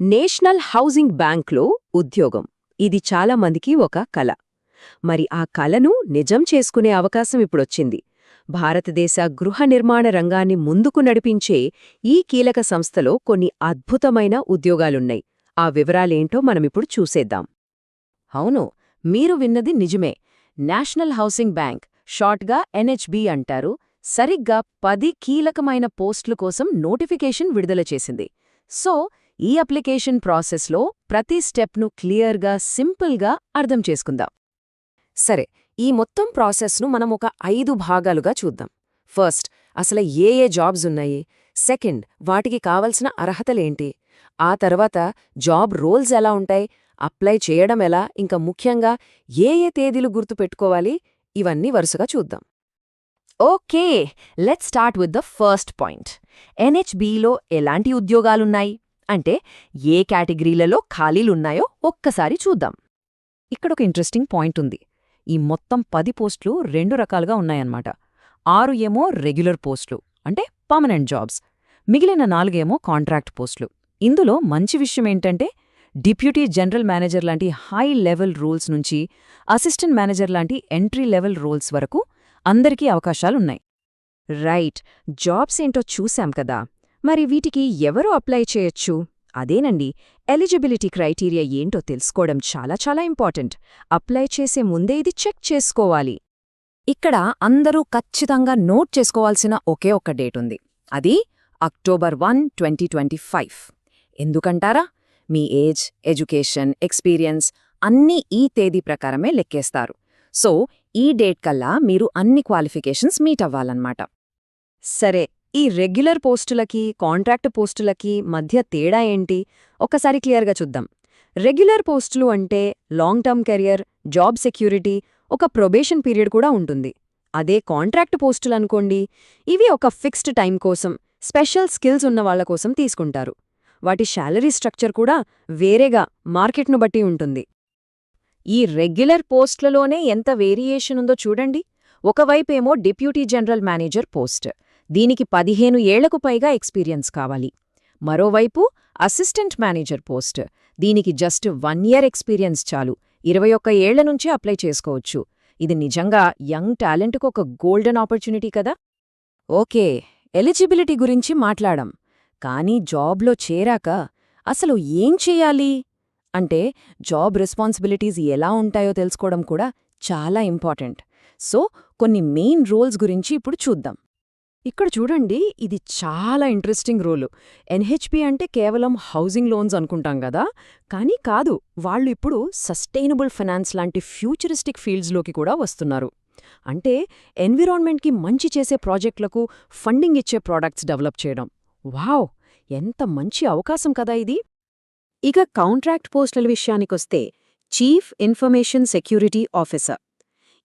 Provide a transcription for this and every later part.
National housing బ్యాంక్లో ఉద్యోగం. ఇది చాలా మందికి ఒక కల. మరి ఆ కలను నిజం చేసుకునే అవకాశం ఇప్పుడొచ్చింది. భారతదేశ గృహ నిర్మాణ రంగాన్ని ముందుకు నడిపించే ఈ కీలక సంస్థలో కొన్ని అద్భుతమైన ఉద్యోగాలున్నాయి. ఆ వివరాలేంటో మనమిప్పుడు చూసేద్దాం. అవును మీరు విన్నది నిజమే. నేషనల్ హౌసింగ్ బ్యాంక్ షార్ట్గా ఎన్హెచ్బి అంటారు. సరిగ్గా పది కీలకమైన పోస్టుల కోసం నోటిఫికేషన్ విడుదల చేసింది. సో ఈ అప్లికేషన్ ప్రాసెస్లో ప్రతి స్టెప్ను క్లియర్గా సింపుల్గా అర్థం చేసుకుందాం. సరే ఈ మొత్తం ప్రాసెస్ను మనం ఒక ఐదు భాగాలుగా చూద్దాం. ఫస్ట్ అసలు ఏ ఏ జాబ్స్ ఉన్నాయి? సెకండ్ వాటికి కావలసిన అర్హతలేంటి ఆ తర్వాత జాబ్ రోల్స్ ఎలా ఉంటాయి? అప్లై చేయడం ఎలా? ఇంకా ముఖ్యంగా ఏ ఏ తేదీలు గుర్తుపెట్టుకోవాలి? ఇవన్నీ వరుసగా చూద్దాం. Okay let start with the first point. ఎన్హెచ్బిలో ఎలాంటి ఉద్యోగాలున్నాయి? అంటే ఏ కేటగిరీలలో ఖాళీలున్నాయో ఒక్కసారి చూద్దాం. ఇక్కడొక ఇంట్రెస్టింగ్ పాయింట్ ఉంది. ఈ మొత్తం పది పోస్టులు రెండు రకాలుగా ఉన్నాయన్నమాట. ఆరు ఏమో రెగ్యులర్ పోస్టులు అంటే పర్మనెంట్ జాబ్స్. మిగిలిన నాలుగేమో కాంట్రాక్ట్ పోస్టులు. ఇందులో మంచి విషయం ఏంటంటే డిప్యూటీ జనరల్ మేనేజర్ లాంటి హై లెవెల్ రూల్స్ నుంచి అసిస్టెంట్ మేనేజర్ లాంటి ఎంట్రీ లెవెల్ రోల్స్ వరకు అందరికీ అవకాశాలున్నాయి. రైట్ జాబ్స్ ఏంటో చూశాం కదా. మరి వీటికి ఎవరు అప్లై చేయొచ్చు? అదేనండి. ఎలిజిబిలిటీ క్రైటీరియా ఏంటో తెలుసుకోవడం చాలా చాలా ఇంపార్టెంట్. అప్లై చేసే ముందే ఇది చెక్ చేసుకోవాలి. ఇక్కడ అందరూ ఖచ్చితంగా నోట్ చేసుకోవాల్సిన ఒకే ఒక్క డేట్ ఉంది. అది October one twenty twenty five. ఎందుకంటారా? మీ ఏజ్ ఎడ్యుకేషన్ ఎక్స్పీరియన్స్ అన్నీ ఈ తేదీ ప్రకారమే లెక్కేస్తారు. సో ఈ డేట్ కల్లా మీరు అన్ని క్వాలిఫికేషన్స్ మీట్ అవ్వాలన్నమాట. సరే ఈ రెగ్యులర్ పోస్టులకి కాంట్రాక్ట్ పోస్టులకి మధ్య తేడా ఏంటి? ఒకసారి క్లియర్గా చూద్దాం. రెగ్యులర్ పోస్టులు అంటే long term career job security ఒక ప్రొబేషన్ పీరియడ్ కూడా ఉంటుంది. అదే కాంట్రాక్ట్ పోస్టులనుకోండి ఇవి ఒక ఫిక్స్డ్ టైం కోసం స్పెషల్ స్కిల్స్ ఉన్నవాళ్ళ కోసం తీసుకుంటారు. వాటి శాలరీ స్ట్రక్చర్ కూడా వేరేగా మార్కెట్ను బట్టి ఉంటుంది. ఈ రెగ్యులర్ పోస్ట్లలోనే ఎంత వేరియేషన్ ఉందో చూడండి. ఒకవైపేమో డిప్యూటీ జనరల్ మేనేజర్ పోస్ట్. దీనికి పదిహేను ఏళ్ళకు పైగా ఎక్స్పీరియన్స్ కావాలి. మరోవైపు అసిస్టెంట్ మేనేజర్ పోస్ట్. దీనికి జస్ట్ వన్ ఇయర్ ఎక్స్పీరియన్స్ చాలు. ఇరవై ఒక్క ఏళ్ళ నుంచే అప్లై చేసుకోవచ్చు. ఇది నిజంగా యంగ్ టాలెంట్కు ఒక గోల్డెన్ ఆపర్చునిటీ కదా? ఓకే ఎలిజిబిలిటీ గురించి మాట్లాడం. కానీ జాబ్లో చేరాక అసలు ఏం చెయ్యాలి అంటే జాబ్ రెస్పాన్సిబిలిటీస్ ఎలా ఉంటాయో తెలుసుకోవడం కూడా చాలా ఇంపార్టెంట్. సో కొన్ని మెయిన్ రోల్స్ గురించి ఇప్పుడు చూద్దాం. ఇక్కడ చూడండి ఇది చాలా ఇంట్రెస్టింగ్ రోలు ఎన్హెచ్పి అంటే కేవలం హౌసింగ్ లోన్స్ అనుకుంటాం కదా. కానీ కాదు వాళ్ళు ఇప్పుడు సస్టైనబుల్ ఫైనాన్స్ లాంటి ఫ్యూచరిస్టిక్ ఫీల్డ్స్లోకి కూడా వస్తున్నారు. అంటే ఎన్విరాన్మెంట్కి మంచి చేసే ప్రాజెక్టులకు ఫండింగ్ ఇచ్చే ప్రోడక్ట్స్ డెవలప్ చేయడం. వావ్ ఎంత మంచి అవకాశం కదా ఇది. ఇక కాంట్రాక్ట్ పోస్టుల విషయానికొస్తే చీఫ్ ఇన్ఫర్మేషన్ సెక్యూరిటీ ఆఫీసర్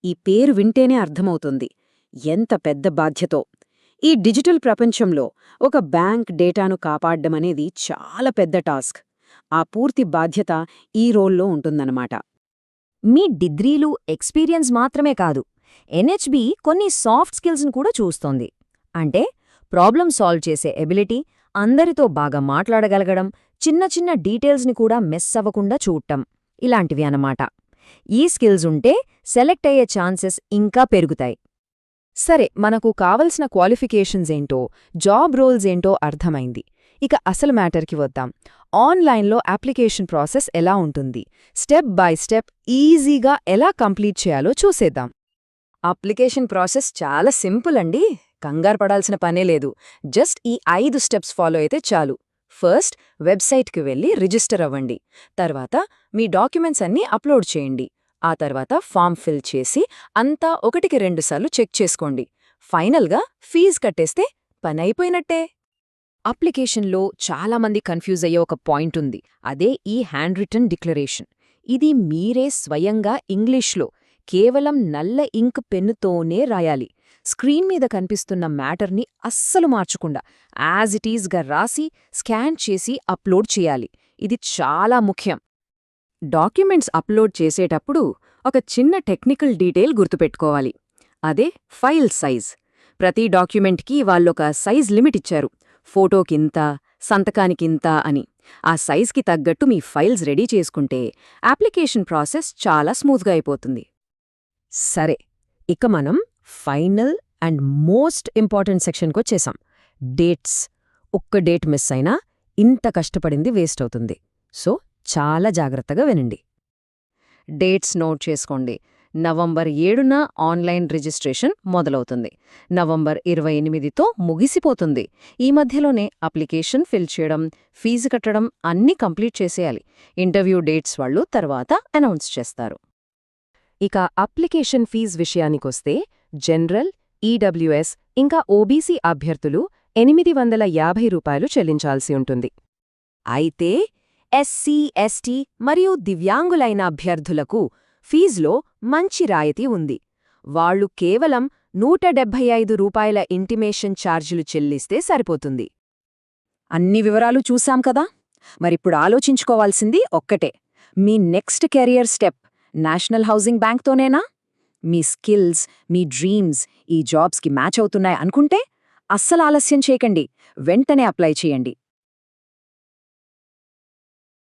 ఈ పేరు వింటేనే అర్థమవుతుంది. ఎంత పెద్ద బాధ్యతో. ఈ డిజిటల్ ప్రపంచంలో ఒక బ్యాంక్ డేటాను కాపాడ్డమనేది చాలా పెద్ద టాస్క్. ఆ పూర్తి బాధ్యత ఈ రోల్లో ఉంటుందన్నమాట. మీ డిగ్రీలు ఎక్స్పీరియన్స్ మాత్రమే కాదు ఎన్హెచ్బి కొన్ని సాఫ్ట్ స్కిల్స్ను కూడా చూస్తోంది. అంటే ప్రాబ్లం సాల్వ్ చేసే ఎబిలిటీ అందరితో బాగా మాట్లాడగలగడం చిన్న చిన్న డీటెయిల్స్ని కూడా మిస్ అవ్వకుండా చూడటం ఇలాంటివి అన్నమాట. ఈ స్కిల్స్ ఉంటే సెలెక్ట్ అయ్యే ఛాన్సెస్ ఇంకా పెరుగుతాయి. సరే మనకు కావలసిన క్వాలిఫికేషన్స్ ఏంటో జాబ్ రోల్స్ ఏంటో అర్థమైంది. ఇక అసలు మ్యాటర్కి వద్దాం. ఆన్లైన్లో అప్లికేషన్ ప్రాసెస్ ఎలా ఉంటుంది? స్టెప్ బై స్టెప్ ఈజీగా ఎలా కంప్లీట్ చేయాలో చూసేద్దాం. అప్లికేషన్ ప్రాసెస్ చాలా సింపుల్ అండి. కంగారు పడాల్సిన పనే లేదు. జస్ట్ ఈ ఐదు స్టెప్స్ ఫాలో అయితే చాలు. ఫస్ట్ వెబ్సైట్కి వెళ్ళి రిజిస్టర్ అవ్వండి. తర్వాత మీ డాక్యుమెంట్స్ అన్నీ అప్లోడ్ చేయండి. ఆ తర్వాత ఫామ్ ఫిల్ చేసి అంతా ఒకటికి రెండుసార్లు చెక్ చేసుకోండి. ఫైనల్గా ఫీజు కట్టేస్తే పనైపోయినట్టే. అప్లికేషన్లో చాలామంది కన్ఫ్యూజ్ అయ్యే ఒక పాయింట్ ఉంది. అదే ఈ హ్యాండ్ రిటర్న్ డిక్లరేషన్. ఇది మీరే స్వయంగా ఇంగ్లీష్లో కేవలం నల్ల ఇంక్ పెన్నుతోనే రాయాలి. స్క్రీన్ మీద కనిపిస్తున్న మ్యాటర్ని అస్సలు మార్చకుండా యాజ్ ఇట్ ఈజ్గా రాసి స్కాన్ చేసి అప్లోడ్ చేయాలి. ఇది చాలా ముఖ్యం. డాక్యుమెంట్స్ అప్లోడ్ చేసేటప్పుడు ఒక చిన్న టెక్నికల్ డీటెయిల్ గుర్తుపెట్టుకోవాలి. అదే ఫైల్ సైజ్. ప్రతి డాక్యుమెంట్కి వాళ్ళొక సైజ్ లిమిట్ ఇచ్చారు. ఫోటోకింత సంతకానికింత అని. ఆ సైజ్కి తగ్గట్టు మీ ఫైల్స్ రెడీ చేసుకుంటే అప్లికేషన్ ప్రాసెస్ చాలా స్మూత్గా అయిపోతుంది. సరే ఇక మనం ఫైనల్ అండ్ మోస్ట్ ఇంపార్టెంట్ సెక్షన్కొచ్చేసాం డేట్స్. ఒక్క డేట్ మిస్ అయినా ఇంత కష్టపడింది వేస్ట్ అవుతుంది. సో చాలా జాగ్రత్తగా వినండి. డేట్స్ నోట్ చేసుకోండి. నవంబర్ ఏడున ఆన్లైన్ రిజిస్ట్రేషన్ మొదలవుతుంది. నవంబర్ ఇరవై ఎనిమిదితో ముగిసిపోతుంది. ఈ మధ్యలోనే అప్లికేషన్ ఫిల్ చేయడం ఫీజు కట్టడం అన్నీ కంప్లీట్ చేసేయాలి. ఇంటర్వ్యూ డేట్స్ వాళ్ళు తర్వాత అనౌన్స్ చేస్తారు. ఇక అప్లికేషన్ ఫీజు విషయానికొస్తే జనరల్ ఈడబ్ల్యూఎస్ ఇంకా ఓబీసీ అభ్యర్థులు ఎనిమిది వందల యాభై రూపాయలు చెల్లించాల్సి ఉంటుంది. అయితే ఎస్సీ ఎస్టీ మరియు దివ్యాంగులైన అభ్యర్థులకు ఫీజులో మంచి రాయితీ ఉంది. వాళ్ళు కేవలం నూట డెబ్భై ఐదు రూపాయల ఇంటిమేషన్ ఛార్జీలు చెల్లిస్తే సరిపోతుంది. అన్ని వివరాలు చూశాం కదా? మరిప్పుడు ఆలోచించుకోవాల్సింది ఒక్కటే. మీ next career step national housing బ్యాంక్తోనేనా మీ స్కిల్స్ మీ డ్రీమ్స్ ఈ జాబ్స్కి మ్యాచ్ అవుతున్నాయి అనుకుంటే అస్సలు ఆలస్యం చేయకండి. వెంటనే అప్లై చేయండి.